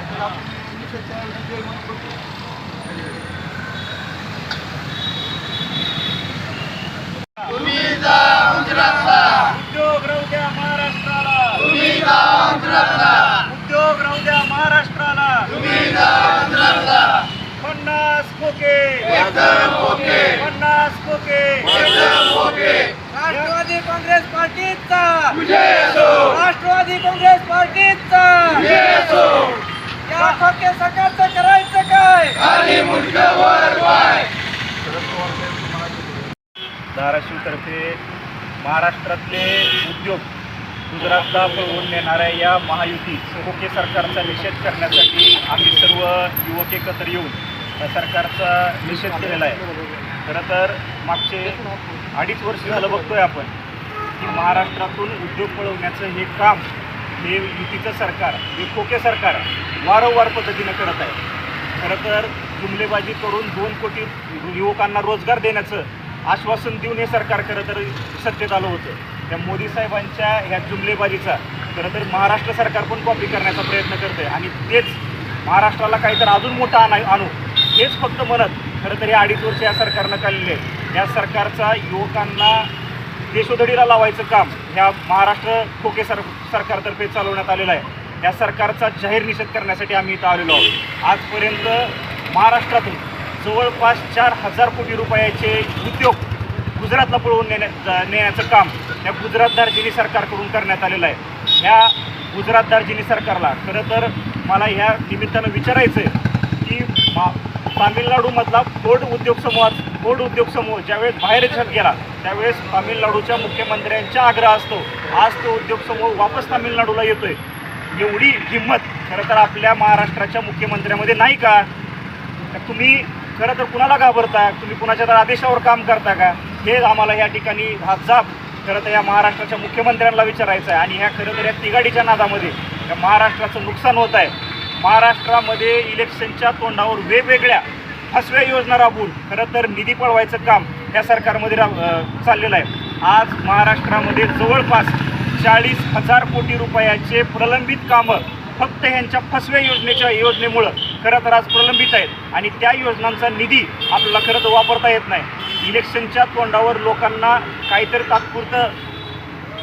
नाहीतर आपण निषेधच्या ऐवजी जय म्हणून करू. उद्योग राहू द्या महाराष्ट्राला उद्योग राहू द्या महाराष्ट्राला पन्नास खोके पन्नास खोके राष्ट्रवादी काँग्रेस पार्टीचा. राष्ट्रवादी काँग्रेस पार्टीचा खोके सरकारचं करायचं काय? धाराशिवतर्फे महाराष्ट्रातले उद्योग गुजरातला पळवून नेणाऱ्या या महायुती खोके सरकारचा निषेध करण्यासाठी आम्ही सर्व युवक एकत्र येऊन या सरकारचा निषेध केलेला आहे. खरं तर मागचे अडीच वर्ष झालं बघतोय आपण की महाराष्ट्रातून उद्योग पळवण्याचं हे काम हे युतीचं सरकार हे खोके सरकार वारंवार पद्धतीनं करत आहे. खरं तर जुमलेबाजी करून दोन कोटी युवकांना रोजगार देण्याचं आश्वासन देऊन हे सरकार खरं तर सत्तेत आलं होतं. त्या मोदी साहेबांच्या ह्या जुमलेबाजीचा खरं तर महाराष्ट्र सरकार पण कॉपी करण्याचा प्रयत्न करतंय. आणि तेच महाराष्ट्राला काहीतरी अजून मोठं आणा आणू हेच फक्त म्हणत खरं तर हे अडीच वर्ष या सरकारनं काढलेले आहे या सरकारचा युवकांना देशोधडीला लावायचं काम ह्या महाराष्ट्र खोके सर सरकारतर्फे चालवण्यात आलेलं आहे. या सरकारचा जाहीर निषेध करण्यासाठी आम्ही इथं आलेलो आहोत. आजपर्यंत महाराष्ट्रातून जवळपास चार हजार कोटी रुपयाचे उद्योग गुजरातला पळवून नेण्या नेण्याचं काम या गुजरात दार्जिनी सरकारकडून करण्यात आलेलं आहे. ह्या गुजरात दार्जिनी सरकारला खरं तर मला ह्या निमित्तानं विचारायचं आहे की मा तामिळनाडूमधला फोर्ट उद्योग समूहात कोड उद्योग समूह ज्यावेळेस बाहेर देशात गेला त्यावेळेस तामिळनाडूच्या मुख्यमंत्र्यांचा आग्रह असतो. आज तो उद्योग समूह वापस तामिळनाडूला येतोय. एवढी हिंमत खरं तर आपल्या महाराष्ट्राच्या मुख्यमंत्र्यामध्ये नाही का? तुम्ही खरं तर कुणाला घाबरता तुम्ही कुणाच्या तर आदेशावर काम करता का? हे आम्हाला या ठिकाणी हा जाब खरं तर या महाराष्ट्राच्या मुख्यमंत्र्यांना विचारायचं आहे आणि ह्या खरं तर या तिगाडीच्या नादामध्ये या महाराष्ट्राचं नुकसान होत आहे महाराष्ट्रामध्ये इलेक्शनच्या तोंडावर वेगवेगळ्या फसव्या योजना राबवून खरं तर निधी पळवायचं काम या सरकारमध्ये रा चाललेलं आहे. आज महाराष्ट्रामध्ये जवळपास चाळीस हजार कोटी रुपयाचे प्रलंबित कामं फक्त ह्यांच्या फसव्या योजनेच्या योजनेमुळं खरं तर आज प्रलंबित आहेत. आणि त्या योजनांचा निधी आपल्याला खरं तर वापरता येत नाही. इलेक्शनच्या तोंडावर लोकांना काहीतरी तात्पुरतं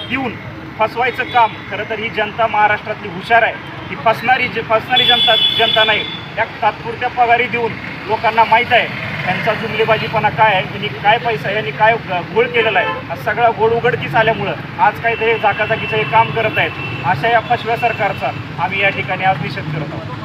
देऊन फसवायचं काम खरं तर ही जनता महाराष्ट्रातली हुशार आहे. ही फसणारी जे फसणारी जनता जनता नाही त्या तात्पुरत्या पगारी देऊन लोकांना माहीत आहे त्यांचा जुमलेबाजीपणा काय आहे यांनी काय पैसा यांनी काय घोळ केलेला आहे हा सगळा घोळ उघडकीस आल्यामुळं आज काहीतरी जागाजागीचं हे काम करत आहेत. अशा या फसव्या सरकारचा आम्ही या ठिकाणी आज निषेध करत आहोत.